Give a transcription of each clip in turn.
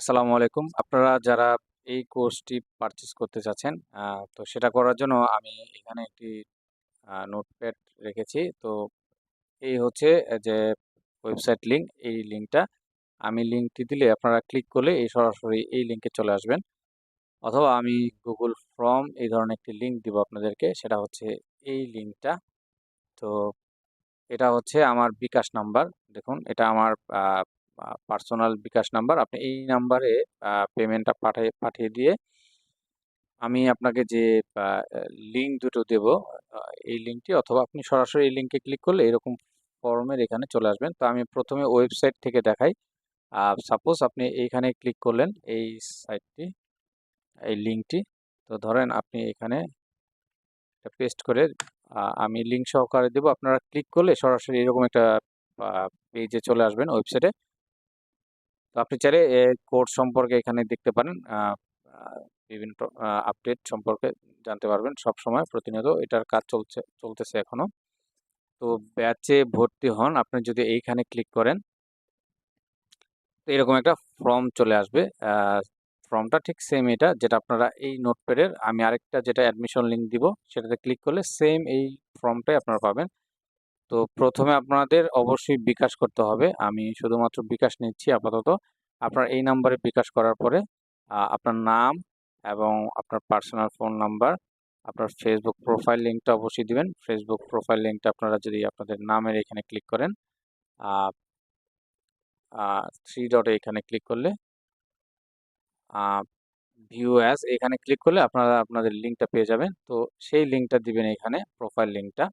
আসসালামু আলাইকুম। আপনারা যারা এই কোর্সটি পারচেস করতে চাচ্ছেন তো সেটা করার জন্য আমি এখানে একটি নোটপ্যাড রেখেছি। তো এই হচ্ছে যে ওয়েবসাইট লিঙ্ক এই লিঙ্কটা আমি লিঙ্কটি দিলে আপনারা ক্লিক করলে এই সরাসরি এই লিঙ্কে চলে আসবেন। অথবা আমি গুগল ফর্ম এই ধরনের একটি লিঙ্ক দিব আপনাদেরকে, সেটা হচ্ছে এই লিঙ্কটা তো এটা হচ্ছে আমার বিকাশ নাম্বার। দেখুন, এটা আমার পার্সোনাল বিকাশ নাম্বার আপনি এই নাম্বারে পেমেন্টটা পাঠিয়ে পাঠিয়ে দিয়ে আমি আপনাকে যে লিঙ্ক দুটো দেব এই লিঙ্কটি অথবা আপনি সরাসরি এই লিঙ্কে ক্লিক করলে এরকম ফর্মের এখানে চলে আসবেন। তো আমি প্রথমে ওয়েবসাইট থেকে দেখাই। সাপোজ আপনি এইখানে ক্লিক করলেন, এই সাইটটি এই লিঙ্কটি তো ধরেন আপনি এখানে পেস্ট করে আমি লিঙ্ক সহকারে দেবো। আপনারা ক্লিক করলে সরাসরি এরকম একটা পেজে চলে আসবেন ওয়েবসাইটে তো আপনি চাইলে কোর্স সম্পর্কে এখানে দেখতে পারেন। বিভিন্ন আপডেট সম্পর্কে জানতে পারবেন সব সময় প্রতিনিয়ত। এটার কাজ চলছে, চলতেছে এখনও তো ব্যাচে ভর্তি হন, আপনি যদি এইখানে ক্লিক করেন, তো এরকম একটা ফর্ম চলে আসবে। ফর্মটা ঠিক সেম এটা যেটা আপনারা এই নোটপ্যাডের, আমি আরেকটা যেটা অ্যাডমিশন লিঙ্ক দিব, সেটাতে ক্লিক করলে সেম এই ফর্মটাই আপনারা পাবেন। তো প্রথমে আপনাদের অবশ্যই বিকাশ করতে হবে। আমি শুধুমাত্র বিকাশ নিচ্ছি আপাতত। আপনার এই নাম্বারে বিকাশ করার পরে আপনার নাম এবং আপনার পার্সোনাল ফোন নাম্বার আপনার ফেসবুক প্রোফাইল লিঙ্কটা অবশ্যই দিবেন। ফেসবুক প্রোফাইল লিঙ্কটা আপনারা যদি আপনাদের নামের এখানে ক্লিক করেন থ্রি ডটে এখানে ক্লিক করলে ভিউ অ্যাজ এখানে ক্লিক করলে আপনারা আপনাদের লিঙ্কটা পেয়ে যাবেন। তো সেই লিঙ্কটা দিবেন এখানে প্রোফাইল লিঙ্কটা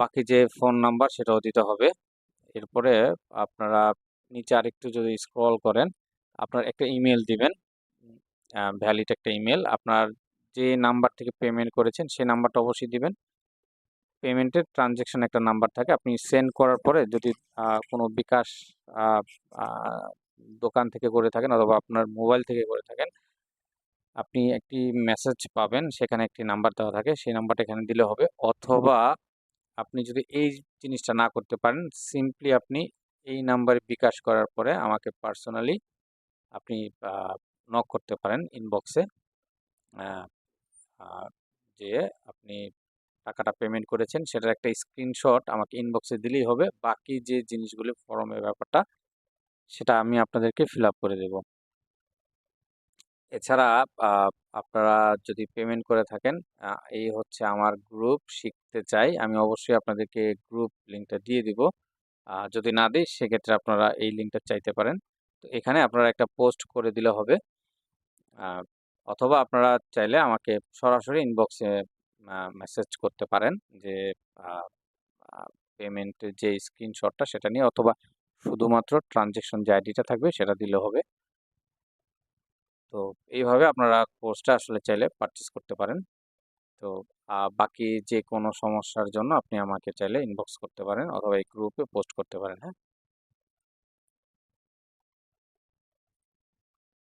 বাকি যে ফোন নাম্বার সেটাও দিতে হবে। এরপরে আপনারা নিচে আরেকটু যদি স্ক্রল করেন, আপনার একটা ইমেল দিবেন ভ্যালিড একটা ইমেল আপনার যে নাম্বার থেকে পেমেন্ট করেছেন সেই নাম্বারটা অবশ্যই দিবেন। পেমেন্টের ট্রানজ্যাকশন একটা নাম্বার থাকে, আপনি সেন্ড করার পরে যদি কোনো বিকাশ দোকান থেকে করে থাকেন অথবা আপনার মোবাইল থেকে করে থাকেন, আপনি একটি মেসেজ পাবেন, সেখানে একটি নাম্বার দেওয়া থাকে, সেই নাম্বারটা এখানে দিলে হবে। অথবা আপনি যদি এই জিনিসটা না করতে পারেন সিম্পলি আপনি এই নাম্বারে বিকাশ করার পরে আমাকে পার্সোনালি আপনি নক করতে পারেন ইনবক্সে যে আপনি টাকাটা পেমেন্ট করেছেন, সেটার একটা স্ক্রিনশট আমাকে ইনবক্সে দিলেই হবে। বাকি যে জিনিসগুলি ফর্মের ব্যাপারটা, সেটা আমি আপনাদেরকে ফিল আপ করে দেব। এছাড়া আপনারা যদি পেমেন্ট করে থাকেন এই হচ্ছে আমার গ্রুপ শিখতে চাই। আমি অবশ্যই আপনাদেরকে গ্রুপ লিঙ্কটা দিয়ে দিব। যদি না দিই, সেক্ষেত্রে আপনারা এই লিঙ্কটা চাইতে পারেন। তো এখানে আপনারা একটা পোস্ট করে দিলে হবে। অথবা আপনারা চাইলে আমাকে সরাসরি ইনবক্সে মেসেজ করতে পারেন যে পেমেন্টের যে স্ক্রিনশটটা সেটা নিয়ে অথবা শুধুমাত্র ট্রানজেকশন যে আইডিটা থাকবে, সেটা দিলে হবে। তো এইভাবে আপনারা কোর্সটা আসলে চাইলে পারচেস করতে পারেন। তো বাকি যে কোনো সমস্যার জন্য আপনি আমাকে চাইলে ইনবক্স করতে পারেন অথবা এই গ্রুপে পোস্ট করতে পারেন হ্যাঁ?